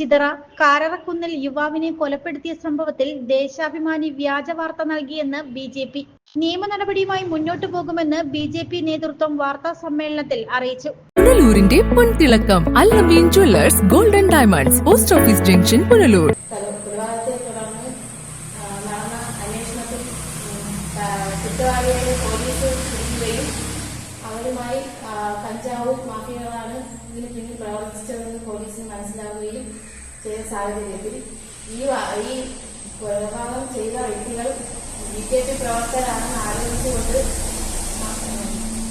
ചിതറ കാരറക്കുന്നിൽ യുവാവിനെ കൊലപ്പെടുത്തിയ സംഭവത്തിൽ ദേശാഭിമാനി വ്യാജ വാർത്ത നൽകിയെന്ന് ബി ജെ പി. നിയമ നടപടിയുമായി മുന്നോട്ടു പോകുമെന്ന് ബി ജെ പി നേതൃത്വം വാർത്താ സമ്മേളനത്തിൽ അറിയിച്ചു. പുനലൂരിന്റെ പൊൻതിളക്കം Allameen jewellers golden diamonds post office junction Punalur. കുറ്റവാളികളെ പോലീസ് പിടിക്കുകയും അവരുമായി കഞ്ചാവും മാഫിയകളാണ് ഇതിന് പിന്നിൽ പ്രവർത്തിച്ചതെന്ന് പോലീസിന് മനസ്സിലാവുകയും ചെയ്ത സാഹചര്യത്തിൽ ഈ ഈ കൊലപാതകം ചെയ്ത വ്യക്തികൾ ബി ജെ പി പ്രവർത്തകരാണെന്ന് ആരോപിച്ചുകൊണ്ട്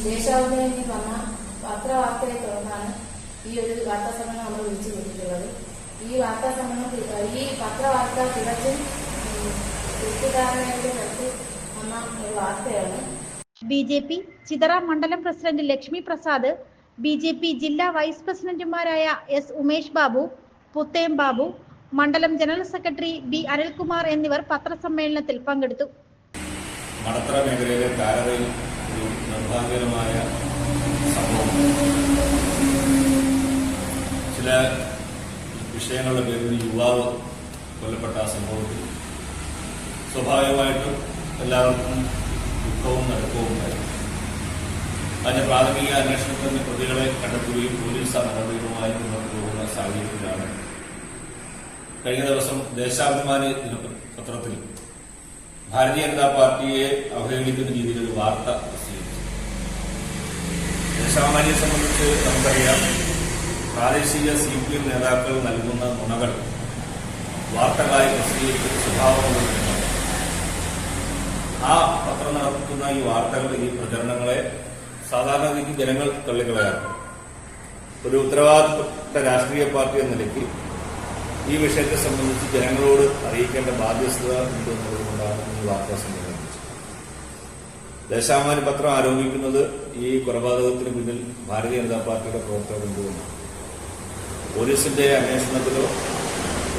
ദേശാഭിമാനി വന്ന പത്രവാർത്തയെ തുടർന്നാണ് ഈ ഒരു വാർത്താ സമ്മേളനം നമ്മൾ വിളിച്ചു കൊടുത്തിട്ടുള്ളത് ഈ വാർത്താ സമ്മേളനത്തിൽ ഈ പത്രവാർത്ത തികച്ചും തെറ്റിദ്ധാരണയുടെ തരത്തിൽ വന്ന ഒരു വാർത്തയാണ്. ബി ജെ പി ചിതറ മണ്ഡലം president Lakshmi Prasad B J P ജില്ലാ വൈസ് പ്രസിഡന്റുമാരായ എസ് ഉമേഷ് ബാബു പുത്തേം ബാബു മണ്ഡലം ജനറൽ സെക്രട്ടറി ബി അനിൽകുമാർ എന്നിവർ പത്രസമ്മേളനത്തിൽ പങ്കെടുത്തു. മടത്തറ മേഖലയിലെ കാരറയിൽ ഒരു നിർഭാഗ്യകരമായ സംഭവം. ചില വിഷയങ്ങളുടെ പേരിൽ യുവാവ് കൊല്ലപ്പെട്ട സംഭവത്തിൽ സ്വാഭാവികമായിട്ടും എല്ലാവർക്കും ദുഃഖവും നടക്കവും ഉണ്ടായി അതിന്റെ പ്രാഥമിക അന്വേഷണത്തിന് പ്രതികളെ കണ്ടെത്തുകയും പോലീസ് നടപടികളുമായി മുന്നോട്ട് പോകുന്ന സാഹചര്യത്തിലാണ്. കഴിഞ്ഞ ദിവസം ദേശാഭിമാനി പത്രത്തിൽ ഭാരതീയ ജനതാ പാർട്ടിയെ അവഹേളിക്കുന്ന രീതിയിൽ ഒരു വാർത്ത പ്രസിദ്ധീകരിച്ചു. ദേശാഭിമാനിയെ സംബന്ധിച്ച് നമുക്കറിയാം പ്രാദേശിക സി പി എം നേതാക്കൾ നൽകുന്ന നുണകൾ വാർത്തകളായി പ്രസിദ്ധീകരിക്കുന്ന സ്വഭാവമുണ്ട് ആ പത്രം നടത്തുന്ന ഈ വാർത്തകൾ ഈ പ്രചരണങ്ങളെ സാധാരണഗതിക്ക് ജനങ്ങൾ തള്ളിക്കളയാറുണ്ട് ഒരു ഉത്തരവാദിത്തപ്പെട്ട രാഷ്ട്രീയ പാർട്ടി എന്ന നിലയ്ക്ക് ഈ വിഷയത്തെ സംബന്ധിച്ച് ജനങ്ങളോട് അറിയിക്കേണ്ട ബാധ്യസ്ഥത ഉണ്ട് എന്നുള്ളതുകൊണ്ടാണ് ഈ വാർത്താ സമ്മേളനം. ദേശാഭിമാനി പത്രം ആരോപിക്കുന്നത് ഈ കൊലപാതകത്തിന് പിന്നിൽ ഭാരതീയ ജനതാ പാർട്ടിയുടെ പ്രവർത്തകരുണ്ടെന്നാണ് പോലീസിന്റെ അന്വേഷണത്തിലോ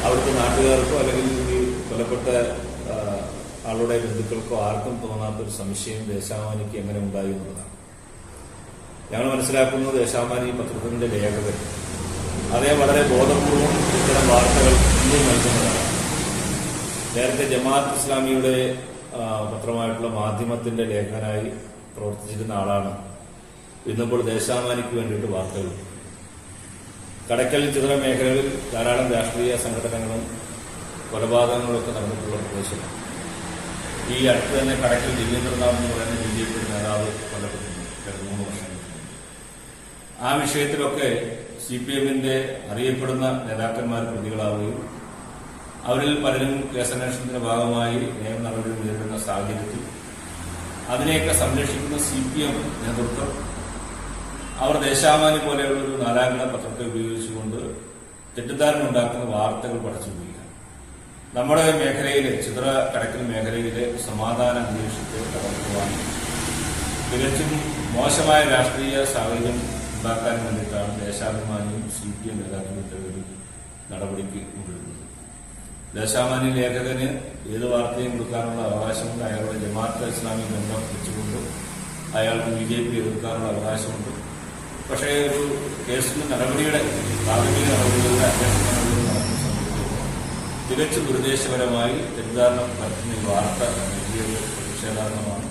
അവിടുത്തെ നാട്ടുകാർക്കോ അല്ലെങ്കിൽ ഈ കൊല്ലപ്പെട്ട ആളുടെ ബന്ധുക്കൾക്കോ ആർക്കും തോന്നാത്തൊരു സംശയം ദേശാഭിമാനിക്ക് എങ്ങനെ ഉണ്ടായി എന്നുള്ളതാണ്. ഞങ്ങൾ മനസ്സിലാക്കുന്നത് ദേശാഭിമാനി പത്രത്തിന്റെ രേഖകൾ അതേ വളരെ ബോധപൂർവം ഇത്തരം വാർത്തകൾ ഇന്നും നൽകുന്നതാണ്. നേരത്തെ ജമാഅത്ത് ഇസ്ലാമിയുടെ പത്രമായിട്ടുള്ള മാധ്യമത്തിന്റെ ലേഖകനായി പ്രവർത്തിച്ചിരുന്ന ആളാണ് ഇന്നിപ്പോൾ ദേശാഭിമാനിക്ക് വേണ്ടിയിട്ട് വാർത്തകൾ. കടക്കൽ ചിത്ര മേഖലകളിൽ ധാരാളം രാഷ്ട്രീയ സംഘടനകളും കൊലപാതകങ്ങളൊക്കെ നടന്നിട്ടുള്ള പ്രദേശമാണ് ഈ അടുത്ത് തന്നെ കടക്കൽ ജില്ലയിൽ എന്ന് പറയുന്ന ബി ജെ പി നേതാവ് കൊല്ലപ്പെട്ടിട്ടുണ്ട് രണ്ട് മൂന്ന് വർഷങ്ങൾക്ക് മുമ്പ്. ആ വിഷയത്തിലൊക്കെ സി പി എമ്മിന്റെ അറിയപ്പെടുന്ന നേതാക്കന്മാർ പ്രതികളാവുകയും അവരിൽ പലരും കേസന്വേഷണത്തിന്റെ ഭാഗമായി നിയമ നടപടി നേരിടുന്ന സാഹചര്യത്തിൽ അതിനെയൊക്കെ സംരക്ഷിക്കുന്ന സി പി എം നേതൃത്വം അവർ ദേശാമാനി പോലെയുള്ള ഒരു നാലാംഗണ പത്രത്തെ ഉപയോഗിച്ചുകൊണ്ട് തെറ്റിദ്ധാരണ ഉണ്ടാക്കുന്ന വാർത്തകൾ പഠിച്ചുപോവുകയാണ് നമ്മുടെ മേഖലയിലെ ചിത്ര കടക്കൽ മേഖലയിലെ സമാധാന അന്തരീക്ഷത്തെ തകർക്കുവാൻ തികച്ചും മോശമായ രാഷ്ട്രീയ സാഹചര്യം ഉണ്ടാക്കാൻ വേണ്ടിയിട്ടാണ് ദേശാഭിമാനിയും സി പി എം നേതാക്കളും ഇത്തരമൊരു നടപടിക്ക് മുതിരുന്നത് ദേശാഭിമാനി ലേഖകന് ഏത് വാർത്തയും കൊടുക്കാനുള്ള അവകാശമുണ്ട്. അയാളുടെ ജമാഅത്ത് ഇസ്ലാമി ബന്ധം വെച്ചുകൊണ്ട് അയാൾക്ക് ബി ജെ പി എതിർക്കാനുള്ള അവകാശമുണ്ട്. പക്ഷേ ഒരു കേസിന്റെ നടപടിയുടെ പ്രാഥമിക നടപടികളുടെ അന്വേഷണ നടപടികൾ നടക്കുന്ന സമയത്ത് തികച്ചും ദുരുദ്ദേശപരമായി തെറ്റിദ്ധാരണ നടത്തുന്ന ഈ വാർത്ത നൽകിയത് പ്രതിഷേധാർഹമാണ്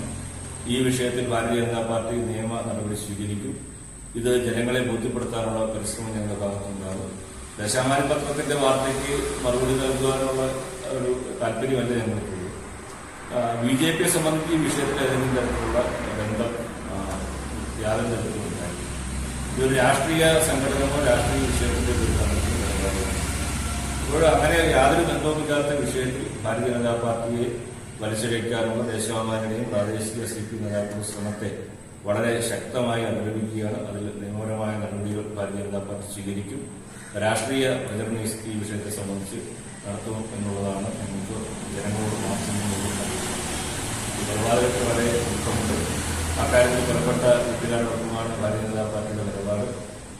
ഈ വിഷയത്തിൽ ഭാരതീയ ജനതാ പാർട്ടി നിയമ നടപടി സ്വീകരിക്കും. ഇത് ജനങ്ങളെ ബോധ്യപ്പെടുത്താനുള്ള പരിശ്രമം ഞങ്ങളുടെ ഭാഗത്തുണ്ടാകും. ദശാമാന പത്രത്തിന്റെ വാർത്തയ്ക്ക് മറുപടി നൽകുവാനുള്ള ഒരു താല്പര്യമല്ല ഞങ്ങൾക്കുള്ളൂ. ബി ജെ പിയെ സംബന്ധിച്ച് ഈ വിഷയത്തിൽ ഏതെങ്കിലും തരത്തിലുള്ള ബന്ധം യാതൊരു തരത്തിലും ഉണ്ടായി ഇതൊരു രാഷ്ട്രീയ സംഘടനമോ രാഷ്ട്രീയ വിഷയത്തിന്റെ ഇപ്പോൾ അങ്ങനെ യാതൊരു ബന്ധവുമില്ലാത്ത വിഷയത്തിൽ ഭാരതീയ ജനതാ പാർട്ടിയെ വലിച്ചഴയ്ക്കാനുള്ള ദേശാഭിമാനിയുടെയും പ്രാദേശിക സി പി നേതാക്കളുടെ ശ്രമത്തെ വളരെ ശക്തമായി അപലപിക്കുകയാണ് അതിൽ നിയമപരമായ നടപടികൾ ഭാരതീയ ജനതാ പാർട്ടി സ്വീകരിക്കും. രാഷ്ട്രീയ പ്രചരണം ഈ വിഷയത്തെ സംബന്ധിച്ച് നടത്തും എന്നുള്ളതാണ് നമുക്ക് ജനങ്ങളോട് മാധ്യമങ്ങളോട് നിലപാടുകൾക്ക് വളരെ ദുഃഖമുണ്ട്. അക്കാര്യത്തിൽ കൊലപ്പെട്ട വ്യക്തികളോടൊപ്പമാണ് ഭാരതീയ ജനതാ പാർട്ടിയുടെ നിലപാട്.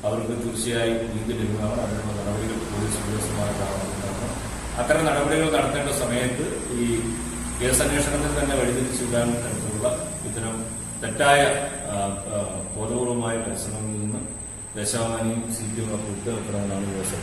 അവർക്ക് തീർച്ചയായും നീതി ലഭ്യമാണ്. അതിനുള്ള നടപടികൾ പോലീസ് ഉദ്യോഗസ്ഥമായിട്ടാണ് അത്തരം നടപടികൾ നടത്തേണ്ട സമയത്ത് ഈ കേസന്വേഷണത്തിൽ തന്നെ തന്നെ വഴിതിരിച്ചുവിടാൻ തരത്തിലുള്ള ഇത്തരം തെറ്റായ ബോധപൂർവമായ പരിശ്രമങ്ങളിൽ നിന്ന് ദശാമാനിയും സി പി എം ഒക്കെ യുവസഭ